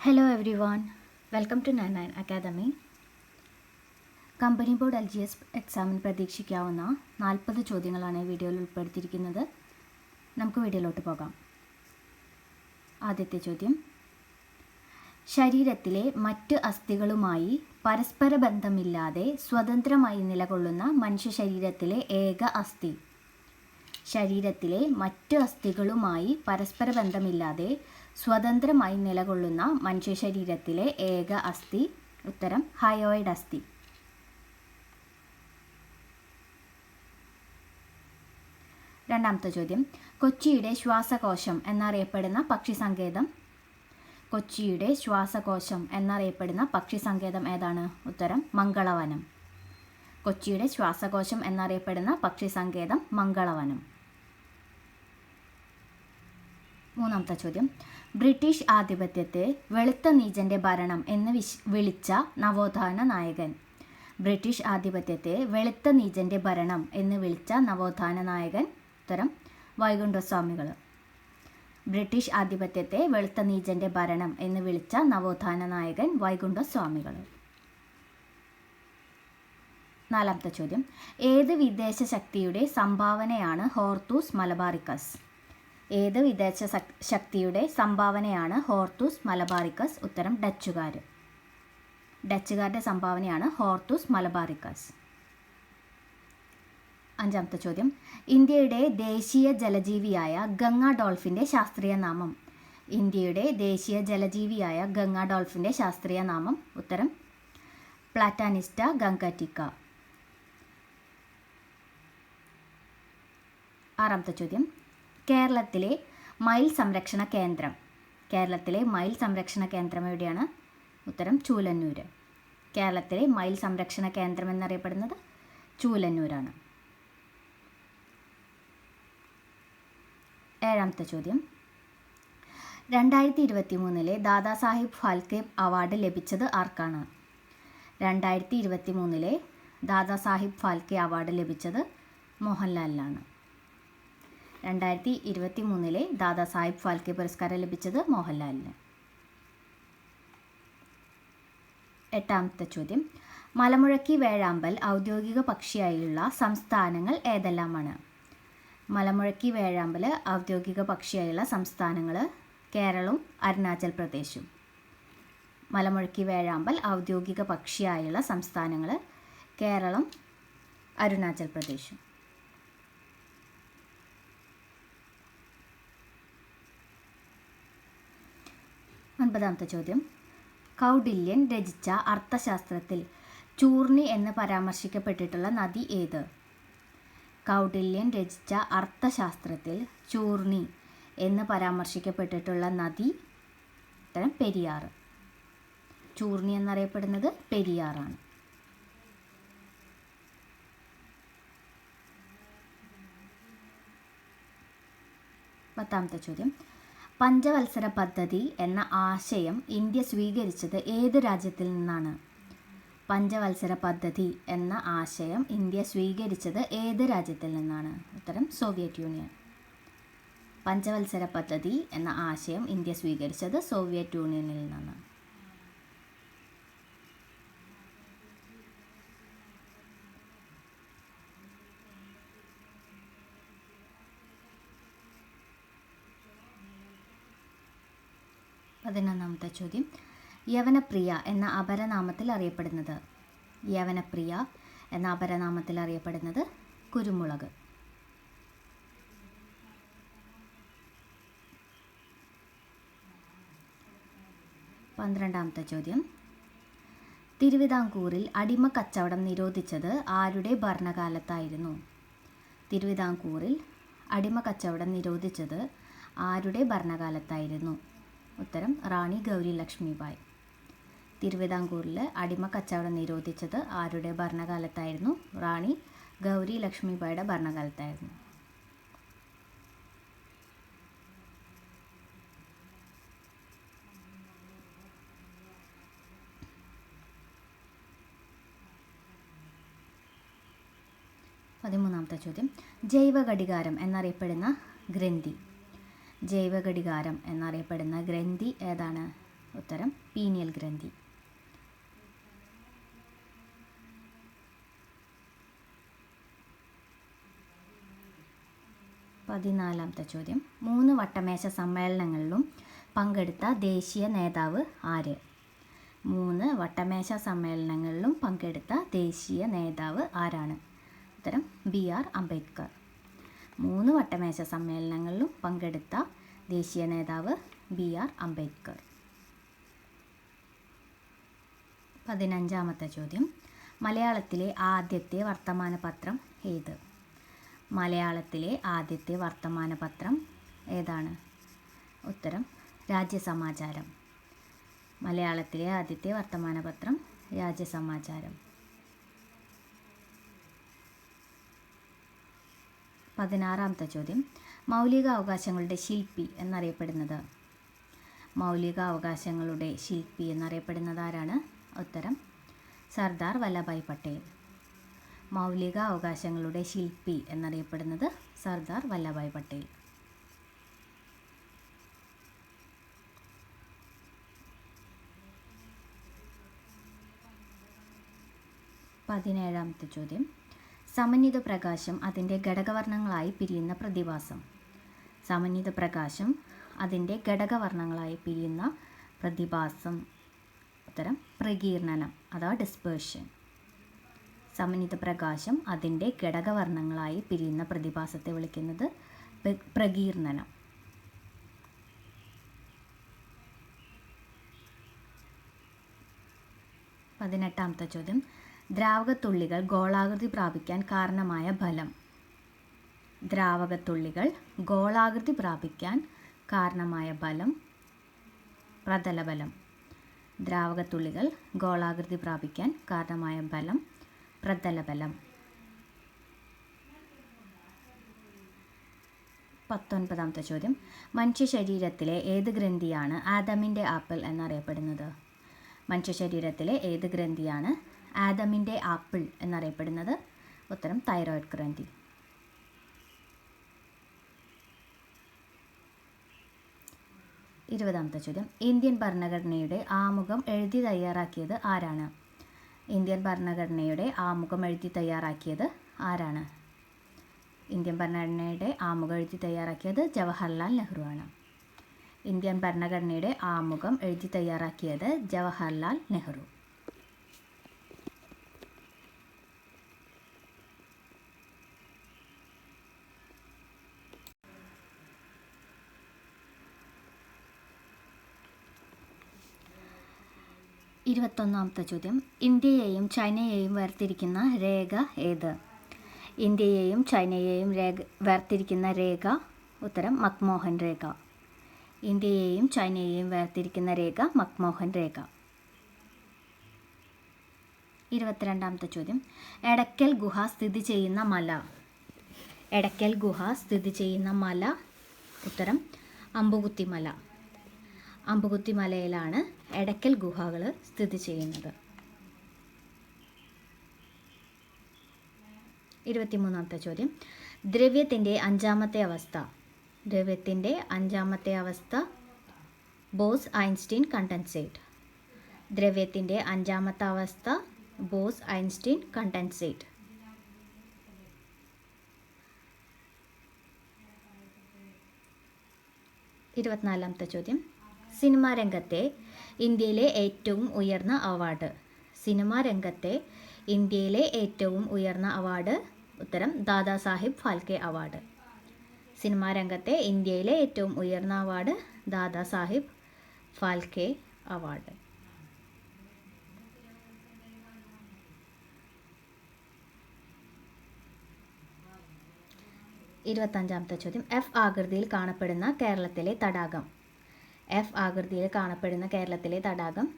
Hello everyone welcome to nine nine academy company board L G S എക്സാമിന് പ്രതീക്ഷിക്കാവുന്ന നാൽപ്പത് ചോദ്യങ്ങളാണ് ഈ വീഡിയോയിൽ ഉൾപ്പെടുത്തിയിരിക്കുന്നത്. നമുക്ക് വീഡിയോയിലോട്ട് പോകാം. ആദ്യത്തെ ചോദ്യം. ശരീരത്തിലെ മറ്റ് അസ്ഥികളുമായി പരസ്പര ബന്ധമില്ലാതെ സ്വതന്ത്രമായി നിലകൊള്ളുന്ന മനുഷ്യ ശരീരത്തിലെ ഏക അസ്ഥി. ശരീരത്തിലെ മറ്റ് അസ്ഥികളുമായി പരസ്പര ബന്ധമില്ലാതെ സ്വതന്ത്രമായി നിലകൊള്ളുന്ന മനുഷ്യ ശരീരത്തിലെ ഏക അസ്ഥി. ഉത്തരം ഹയോയിഡ് അസ്ഥി. രണ്ടാമത്തെ ചോദ്യം. കൊച്ചിയുടെ ശ്വാസകോശം എന്നറിയപ്പെടുന്ന പക്ഷി സങ്കേതം കൊച്ചിയുടെ ശ്വാസകോശം എന്നറിയപ്പെടുന്ന പക്ഷി സങ്കേതം ഏതാണ്? ഉത്തരം മംഗളവനം. കൊച്ചിയുടെ ശ്വാസകോശം എന്നറിയപ്പെടുന്ന പക്ഷി സങ്കേതം മംഗളവനം. മൂന്നാമത്തെ ചോദ്യം. ബ്രിട്ടീഷ് ആധിപത്യത്തെ വെളുത്ത നീചന്റെ ഭരണം എന്ന് വിശ് വിളിച്ച നവോത്ഥാന നായകൻ. ബ്രിട്ടീഷ് ആധിപത്യത്തെ വെളുത്ത നീചന്റെ ഭരണം എന്ന് വിളിച്ച നവോത്ഥാന നായകൻ ഉത്തരം വൈകുണ്ഠസ്വാമികൾ ബ്രിട്ടീഷ് ആധിപത്യത്തെ വെളുത്ത നീചന്റെ ഭരണം എന്ന് വിളിച്ച നവോത്ഥാന നായകൻ വൈകുണ്ഠസ്വാമികൾ നാലാമത്തെ ചോദ്യം. ഏത് വിദേശ ശക്തിയുടെ സംഭാവനയാണ് ഹോർത്തൂസ് മലബാറിക്കസ്? ഏത് വിദേശ ശക്തിയുടെ സംഭാവനയാണ് ഹോർത്തൂസ് മലബാറിക്കസ്? ഉത്തരം ഡച്ചുകാർ ഡച്ചുകാരുടെ സംഭാവനയാണ് ഹോർത്തൂസ് മലബാറിക്കസ്. അഞ്ചാമത്തെ ചോദ്യം. ഇന്ത്യയുടെ ദേശീയ ജലജീവിയായ ഗംഗ ഡോൾഫിന്റെ ശാസ്ത്രീയ നാമം. ഇന്ത്യയുടെ ദേശീയ ജലജീവിയായ ഗംഗ ഡോൾഫിന്റെ ശാസ്ത്രീയ നാമം. ഉത്തരം പ്ലാറ്റാനിസ്റ്റ ഗംഗറ്റിക്ക. ആറാമത്തെ ചോദ്യം. കേരളത്തിലെ മയിൽ സംരക്ഷണ കേന്ദ്രം. കേരളത്തിലെ മയിൽ സംരക്ഷണ കേന്ദ്രം എവിടെയാണ്? ഉത്തരം ചൂലന്നൂർ കേരളത്തിലെ മയിൽ സംരക്ഷണ കേന്ദ്രം എന്നറിയപ്പെടുന്നത് ചൂലന്നൂരാണ്. ഏഴാമത്തെ ചോദ്യം. രണ്ടായിരത്തി ഇരുപത്തി മൂന്നിലെ ദാദാസാഹിബ് ഫാൽക്കെ അവാർഡ് ലഭിച്ചത് ആർക്കാണ്? രണ്ടായിരത്തി ഇരുപത്തി മൂന്നിലെ ദാദാസാഹിബ് ഫാൽക്കെ അവാർഡ് ലഭിച്ചത് മോഹൻലാലിനാണ്. രണ്ടായിരത്തി ഇരുപത്തി മൂന്നിലെ ദാദാസാഹിബ് ഫാൽക്കെ പുരസ്കാരം ലഭിച്ചത് മോഹൻലാലിന്. എട്ടാമത്തെ ചോദ്യം. മലമുഴക്കി വേഴാമ്പൽ ഔദ്യോഗിക പക്ഷിയായുള്ള സംസ്ഥാനങ്ങൾ ഏതെല്ലാമാണ്? മലമുഴക്കി വേഴാമ്പൽ ഔദ്യോഗിക പക്ഷിയായുള്ള സംസ്ഥാനങ്ങൾ കേരളവും അരുണാചൽ പ്രദേശും. മലമുഴക്കി വേഴാമ്പൽ ഔദ്യോഗിക പക്ഷിയായുള്ള സംസ്ഥാനങ്ങൾ കേരളം അരുണാചൽ പ്രദേശും. ഒൻപതാമത്തെ ചോദ്യം. കൗഡില്യൻ രചിച്ച അർത്ഥശാസ്ത്രത്തിൽ ചൂർണി എന്ന് പരാമർശിക്കപ്പെട്ടിട്ടുള്ള നദി ഏത്? കൗഡില്യൻ രചിച്ച അർത്ഥശാസ്ത്രത്തിൽ ചൂർണി എന്ന് പരാമർശിക്കപ്പെട്ടിട്ടുള്ള നദി ഉത്തരം പെരിയാർ. ചൂർണി എന്നറിയപ്പെടുന്നത് പെരിയാറാണ്. പത്താമത്തെ ചോദ്യം. പഞ്ചവത്സര പദ്ധതി എന്ന ആശയം ഇന്ത്യ സ്വീകരിച്ചത് ഏത് രാജ്യത്തിൽ നിന്നാണ്? പഞ്ചവത്സര പദ്ധതി എന്ന ആശയം ഇന്ത്യ സ്വീകരിച്ചത് ഏത് രാജ്യത്തിൽ നിന്നാണ്? ഉത്തരം സോവിയറ്റ് യൂണിയൻ. പഞ്ചവത്സര പദ്ധതി എന്ന ആശയം ഇന്ത്യ സ്വീകരിച്ചത് സോവിയറ്റ് യൂണിയനിൽ നിന്നാണ്. പതിനൊന്നാമത്തെ ചോദ്യം. യവനപ്രിയ എന്ന അപരനാമത്തിൽ അറിയപ്പെടുന്നത്. യവനപ്രിയ എന്ന അപരനാമത്തിൽ അറിയപ്പെടുന്നത് കുരുമുളക്. പന്ത്രണ്ടാമത്തെ ചോദ്യം. തിരുവിതാംകൂറിൽ അടിമ കച്ചവടം നിരോധിച്ചത് ആരുടെ ഭരണകാലത്തായിരുന്നു? തിരുവിതാംകൂറിൽ അടിമ കച്ചവടം നിരോധിച്ചത് ആരുടെ ഭരണകാലത്തായിരുന്നു? ഉത്തരം റാണി ഗൗരി ലക്ഷ്മിബായ്. തിരുവിതാംകൂറിൽ അടിമ കച്ചവടം നിരോധിച്ചത് ആരുടെ ഭരണകാലത്തായിരുന്നു? റാണി ഗൗരി ലക്ഷ്മിബായുടെ ഭരണകാലത്തായിരുന്നു. പതിമൂന്നാമത്തെ ചോദ്യം. ജൈവഘടികാരം എന്നറിയപ്പെടുന്ന ഗ്രന്ഥി. ജൈവഘടികാരം എന്നറിയപ്പെടുന്ന ഗ്രന്ഥി ഏതാണ്? ഉത്തരം പീനിയൽ ഗ്രന്ഥി. പതിനാലാമത്തെ ചോദ്യം. മൂന്ന് വട്ടമേശ സമ്മേളനങ്ങളിലും പങ്കെടുത്ത ദേശീയ നേതാവ് ആര്? മൂന്ന് വട്ടമേശ സമ്മേളനങ്ങളിലും പങ്കെടുത്ത ദേശീയ നേതാവ് ആരാണ്? ഉത്തരം ബി ആർ അംബേദ്കർ. മൂന്ന് വട്ടമേശ സമ്മേളനങ്ങളിലും പങ്കെടുത്ത ദേശീയ നേതാവ് ബി ആർ അംബേദ്കർ. പതിനഞ്ചാമത്തെ ചോദ്യം. മലയാളത്തിലെ ആദ്യത്തെ വർത്തമാന പത്രം ഏത്? മലയാളത്തിലെ ആദ്യത്തെ വർത്തമാന പത്രം ഏതാണ്? ഉത്തരം രാജ്യസമാചാരം. മലയാളത്തിലെ ആദ്യത്തെ വർത്തമാന പത്രം രാജ്യസമാചാരം. പതിനാറാമത്തെ ചോദ്യം. മൗലിക അവകാശങ്ങളുടെ ശില്പി എന്നറിയപ്പെടുന്നത്. മൗലിക അവകാശങ്ങളുടെ ശില്പി എന്നറിയപ്പെടുന്നത് ആരാണ്? ഉത്തരം സർദാർ വല്ലഭായ് പട്ടേൽ. മൗലിക അവകാശങ്ങളുടെ ശില്പി എന്നറിയപ്പെടുന്നത് സർദാർ വല്ലഭായ് പട്ടേൽ. പതിനേഴാമത്തെ ചോദ്യം. സമന്വിത പ്രകാശം അതിന്റെ ഘടകവർണങ്ങളായി പിരിയുന്ന പ്രതിഭാസം. സമന്വിത പ്രകാശം അതിന്റെ ഘടകവർണങ്ങളായി പിരിയുന്ന പ്രതിഭാസം. ഉത്തരം പ്രകീർണനം അഥവാ ഡിസ്പേർഷൻ സമന്വിത പ്രകാശം അതിന്റെ ഘടകവർണങ്ങളായി പിരിയുന്ന പ്രതിഭാസത്തെ വിളിക്കുന്നത് പ്ര- പ്രകീർണനം. പതിനെട്ടാമത്തെ ചോദ്യം. ദ്രാവകത്തുള്ളികൾ ഗോളാകൃതി പ്രാപിക്കാൻ കാരണമായ ഫലം. ദ്രാവകത്തുള്ളികൾ ഗോളാകൃതി പ്രാപിക്കാൻ കാരണമായ ബലം പ്രതലബലം. ദ്രാവകത്തുള്ളികൾ ഗോളാകൃതി പ്രാപിക്കാൻ കാരണമായ ബലം പ്രതലബലം. പത്തൊൻപതാമത്തെ ചോദ്യം. മനുഷ്യ ശരീരത്തിലെ ഏത് ഗ്രന്ഥിയാണ് ആദമിന്റെ ആപ്പിൾ എന്നറിയപ്പെടുന്നത്? മനുഷ്യ ശരീരത്തിലെ ഏത് ഗ്രന്ഥിയാണ് ആദമിന്റെ ആപ്പിൾ എന്നറിയപ്പെടുന്നത്. ഉത്തരം തൈറോയിഡ് ഗ്രന്ഥി ഇരുപതാമത്തെ ചോദ്യം. ഇന്ത്യൻ ഭരണഘടനയുടെ ആമുഖം എഴുതി തയ്യാറാക്കിയത് ആരാണ്? ഇന്ത്യൻ ഭരണഘടനയുടെ ആമുഖം എഴുതി തയ്യാറാക്കിയത് ആരാണ്? ഇന്ത്യൻ ഭരണഘടനയുടെ ആമുഖം എഴുതി തയ്യാറാക്കിയത് ജവഹർലാൽ നെഹ്റു ആണ്. ഇന്ത്യൻ ഭരണഘടനയുടെ ആമുഖം എഴുതി തയ്യാറാക്കിയത് ജവഹർലാൽ നെഹ്റു. ഇരുപത്തൊന്നാമത്തെ ചോദ്യം. ഇന്ത്യയെയും ചൈനയെയും വേർതിരിക്കുന്ന രേഖ ഏത്? ഇന്ത്യയെയും ചൈനയെയും രേഖ വേർതിരിക്കുന്ന രേഖ? ഉത്തരം മക്മോഹൻ രേഖ. ഇന്ത്യയെയും ചൈനയെയും വേർതിരിക്കുന്ന രേഖ മക്മോഹൻ രേഖ. ഇരുപത്തിരണ്ടാമത്തെ ചോദ്യം. എടക്കൽ ഗുഹ സ്ഥിതി ചെയ്യുന്ന മല. എടക്കൽ ഗുഹ സ്ഥിതി ചെയ്യുന്ന മല. ഉത്തരം അമ്പുകുത്തിമല. അമ്പുകുത്തിമലയിലാണ് അമ്പുകുത്തി മലയിലാണ് എടക്കൽ ഗുഹകൾ സ്ഥിതി ചെയ്യുന്നത്. ഇരുപത്തിമൂന്നാമത്തെ ചോദ്യം. ദ്രവ്യത്തിന്റെ അഞ്ചാമത്തെ അവസ്ഥ. ദ്രവ്യത്തിന്റെ അഞ്ചാമത്തെ അവസ്ഥ ബോസ് ഐൻസ്റ്റീൻ കണ്ടൻസേറ്റ്. ദ്രവ്യത്തിന്റെ അഞ്ചാമത്തെ അവസ്ഥ ബോസ് ഐൻസ്റ്റീൻ കണ്ടൻസേറ്റ്. ഇരുപത്തിനാലാമത്തെ ചോദ്യം. സിനിമാ രംഗത്തെ ഇന്ത്യയിലെ ഏറ്റവും ഉയർന്ന അവാർഡ് സിനിമാ രംഗത്തെ ഇന്ത്യയിലെ ഏറ്റവും ഉയർന്ന അവാർഡ് ഉത്തരം ദാദാസാഹിബ് ഫാൽക്കെ അവാർഡ് സിനിമാ രംഗത്തെ ഇന്ത്യയിലെ ഏറ്റവും ഉയർന്ന അവാർഡ് ദാദാസാഹിബ് ഫാൽക്കെ അവാർഡ് ഇരുപത്തഞ്ചാമത്തെ ചോദ്യം. എഫ് ആകൃതിയിൽ കാണപ്പെടുന്ന കേരളത്തിലെ തടാകം. എഫ് ആകൃതിയിൽ കാണപ്പെടുന്ന കേരളത്തിലെ തടാകം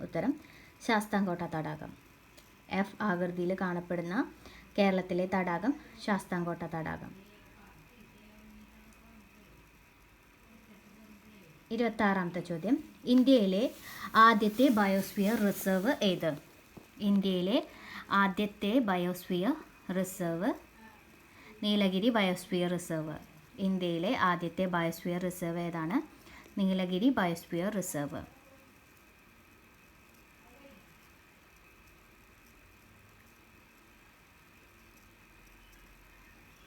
ഉത്തരം ശാസ്താംകോട്ട തടാകം. എഫ് ആകൃതിയിൽ കാണപ്പെടുന്ന കേരളത്തിലെ തടാകം ശാസ്താംകോട്ട തടാകം. ഇരുപത്താറാമത്തെ ചോദ്യം. ഇന്ത്യയിലെ ആദ്യത്തെ ബയോസ്ഫിയർ റിസർവ് ഏത്? ഇന്ത്യയിലെ ആദ്യത്തെ biosphere reserve Nilgiri biosphere reserve. ഇന്ത്യയിലെ ആദ്യത്തെ ബയോസ്ഫിയർ റിസർവ് ഏതാണ്? Nilgiri biosphere reserve.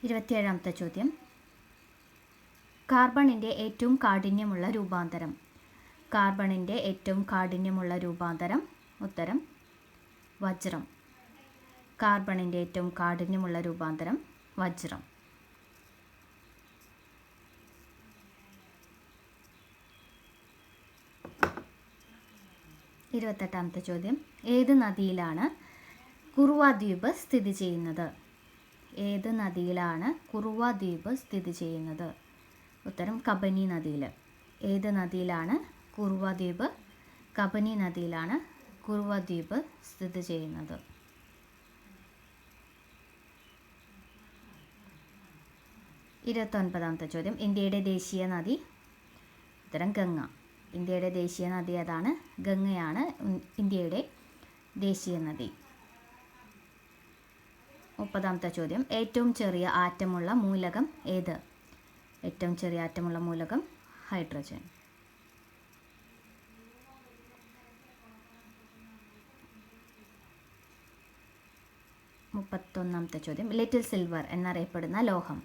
ഇരുപത്തിയേഴാമത്തെ ചോദ്യം. കാർബണിന്റെ ഏറ്റവും കാഠിന്യമുള്ള രൂപാന്തരം. കാർബണിന്റെ ഏറ്റവും കാഠിന്യമുള്ള രൂപാന്തരം ഉത്തരം വജ്രം. കാർബണിന്റെ ഏറ്റവും കാഠിന്യമുള്ള രൂപാന്തരം വജ്രം. ഇരുപത്തെട്ടാമത്തെ ചോദ്യം. ഏത് നദിയിലാണ് കുറുവ ദ്വീപ് സ്ഥിതി ചെയ്യുന്നത്? ഏത് നദിയിലാണ് കുറുവ ദ്വീപ് സ്ഥിതി ചെയ്യുന്നത്? ഉത്തരം കബനി നദിയിൽ ഏത് നദിയിലാണ് കുറുവ ദ്വീപ് കബനി നദിയിലാണ് കുറുവ ദ്വീപ് സ്ഥിതി ചെയ്യുന്നത്. ഇരുപത്തൊൻപതാമത്തെ ചോദ്യം. ഇന്ത്യയുടെ ദേശീയ നദി. ഉത്തരം ഗംഗ. ഇന്ത്യയുടെ ദേശീയ നദി അതാണ് ഗംഗയാണ് ഇന്ത്യയുടെ ദേശീയ നദി. മുപ്പതാമത്തെ ചോദ്യം. ഏറ്റവും ചെറിയ ആറ്റമുള്ള മൂലകം ഏത്? ഏറ്റവും ചെറിയ ആറ്റമുള്ള മൂലകം ഹൈഡ്രജൻ. മുപ്പത്തൊന്നാമത്തെ ചോദ്യം. ലിറ്റിൽ സിൽവർ എന്നറിയപ്പെടുന്ന ലോഹം.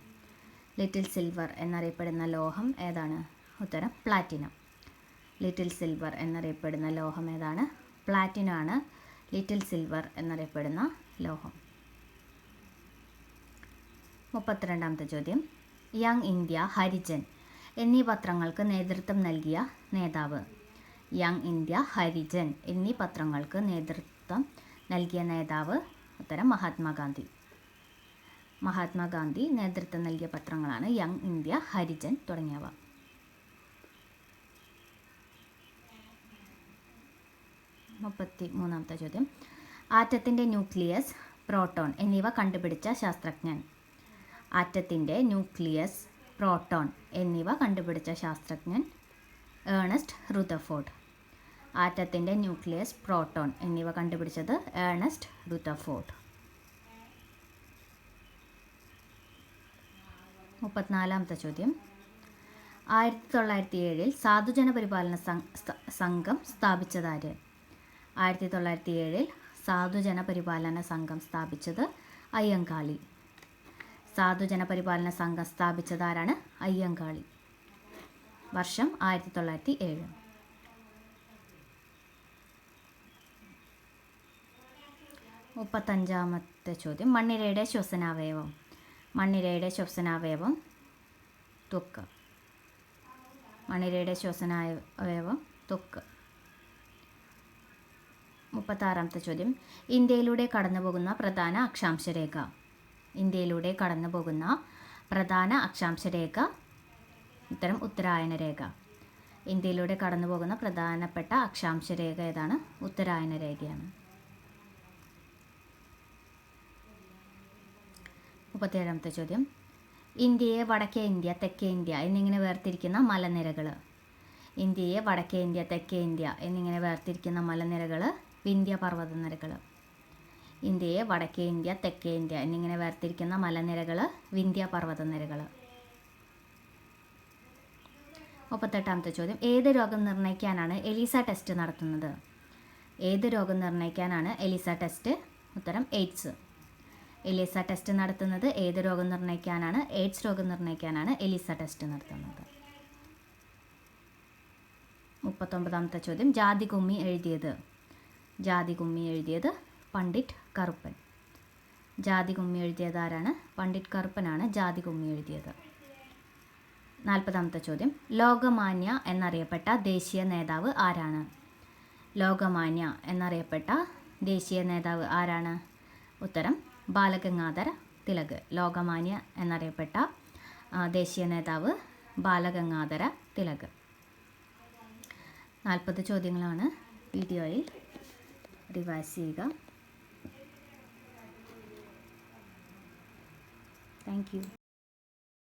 ലിറ്റിൽ സിൽവർ എന്നറിയപ്പെടുന്ന ലോഹം ഏതാണ്? ഉത്തരം പ്ലാറ്റിനം. ലിറ്റിൽ സിൽവർ എന്നറിയപ്പെടുന്ന ലോഹം ഏതാണ്? പ്ലാറ്റിനം ആണ്. ലിറ്റിൽ സിൽവർ എന്നറിയപ്പെടുന്ന ലോഹം. മുപ്പത്തിരണ്ടാമത്തെ ചോദ്യം. യങ് ഇന്ത്യ ഹരിജൻ എന്നീ പത്രങ്ങൾക്ക് നേതൃത്വം നൽകിയ നേതാവ്. യങ് ഇന്ത്യ ഹരിജൻ എന്നീ പത്രങ്ങൾക്ക് നേതൃത്വം നൽകിയ നേതാവ് ഉത്തരം മഹാത്മാഗാന്ധി. മഹാത്മാഗാന്ധി നേതൃത്വം നൽകിയ പത്രങ്ങളാണ് യങ് ഇന്ത്യ ഹരിജൻ തുടങ്ങിയവ. മുപ്പത്തി മൂന്നാമത്തെ ചോദ്യം. ആറ്റത്തിന്റെ ന്യൂക്ലിയസ് പ്രോട്ടോൺ എന്നിവ കണ്ടുപിടിച്ച ശാസ്ത്രജ്ഞൻ. ആറ്റത്തിന്റെ ന്യൂക്ലിയസ് പ്രോട്ടോൺ എന്നിവ കണ്ടുപിടിച്ച ശാസ്ത്രജ്ഞൻ ഏണസ്റ്റ് റുതഫോർഡ് ആറ്റത്തിന്റെ ന്യൂക്ലിയസ് പ്രോട്ടോൺ എന്നിവ കണ്ടുപിടിച്ചത് ഏണസ്റ്റ് റുതഫോർഡ് മുപ്പത്തിനാലാമത്തെ ചോദ്യം. ആയിരത്തി തൊള്ളായിരത്തി ഏഴിൽ സാധുജന പരിപാലന സംഘം സ്ഥാപിച്ചതാര്? ആയിരത്തി തൊള്ളായിരത്തി ഏഴിൽ സാധുജന പരിപാലന സംഘം സ്ഥാപിച്ചത് അയ്യങ്കാളി. സാധുജന പരിപാലന സംഘം സ്ഥാപിച്ചതാരാണ്? അയ്യങ്കാളി. വർഷം ആയിരത്തി തൊള്ളായിരത്തി ഏഴ് മുപ്പത്തഞ്ചാമത്തെ ചോദ്യം. മണ്ണിരയുടെ ശ്വസനാവയവം. മണ്ണിരയുടെ ശ്വസനാവയവം ത്വക്ക്. മണ്ണിരയുടെ ശ്വസനാവയവം ത്വക്ക്. മുപ്പത്താറാമത്തെ ചോദ്യം ഇന്ത്യയിലൂടെ കടന്നുപോകുന്ന പ്രധാന അക്ഷാംശരേഖ. ഇന്ത്യയിലൂടെ കടന്നുപോകുന്ന പ്രധാന അക്ഷാംശരേഖ. ഉത്തരം ഉത്തരായന രേഖ ഇന്ത്യയിലൂടെ കടന്നുപോകുന്ന പ്രധാനപ്പെട്ട അക്ഷാംശരേഖ ഏതാണ്? ഉത്തരായന രേഖയാണ് മുപ്പത്തേഴാമത്തെ ചോദ്യം ഇന്ത്യയെ വടക്കേ ഇന്ത്യ തെക്കേ ഇന്ത്യ എന്നിങ്ങനെ വേർതിരിക്കുന്ന മലനിരകൾ ഇന്ത്യയെ വടക്കേ ഇന്ത്യ തെക്കേ ഇന്ത്യ എന്നിങ്ങനെ വേർതിരിക്കുന്ന മലനിരകൾ വിന്ധ്യ പർവതനിരകൾ ഇന്ത്യയെ വടക്കേ ഇന്ത്യ തെക്കേ ഇന്ത്യ എന്നിങ്ങനെ വേർതിരിക്കുന്ന മലനിരകൾ വിന്ധ്യ പർവതനിരകൾ മുപ്പത്തെട്ടാമത്തെ ചോദ്യം. ഏത് രോഗം നിർണയിക്കാനാണ് എലീസ ടെസ്റ്റ് നടത്തുന്നത്? ഏത് രോഗം നിർണയിക്കാനാണ് എലീസ ടെസ്റ്റ്? ഉത്തരം എയ്ഡ്സ്. എലീസ ടെസ്റ്റ് നടത്തുന്നത് ഏത് രോഗം നിർണയിക്കാനാണ്? എയ്ഡ്സ് രോഗം നിർണയിക്കാനാണ് എലീസ ടെസ്റ്റ് നടത്തുന്നത്. മുപ്പത്തൊമ്പതാമത്തെ ചോദ്യം. ജാതി കുമ്മി എഴുതിയത്. ജാതി കുമ്മി എഴുതിയത് പണ്ഡിറ്റ് കറുപ്പൻ. ജാതി കുമ്മി എഴുതിയത് ആരാണ്? പണ്ഡിറ്റ് കറുപ്പനാണ് ജാതി കുമ്മി എഴുതിയത്. നാൽപ്പതാമത്തെ ചോദ്യം. ലോകമാന്യ എന്നറിയപ്പെട്ട ദേശീയ നേതാവ് ആരാണ്? ലോകമാന്യ എന്നറിയപ്പെട്ട ദേശീയ നേതാവ് ആരാണ്? ഉത്തരം ബാലഗംഗാധര തിലക്. ലോകമാന്യ എന്നറിയപ്പെട്ട ദേശീയ നേതാവ് ബാലഗംഗാധര തിലക്. നാൽപ്പത് ചോദ്യങ്ങളാണ് വീഡിയോയിൽ റിവൈസ് ചെയ്യുക താങ്ക് യു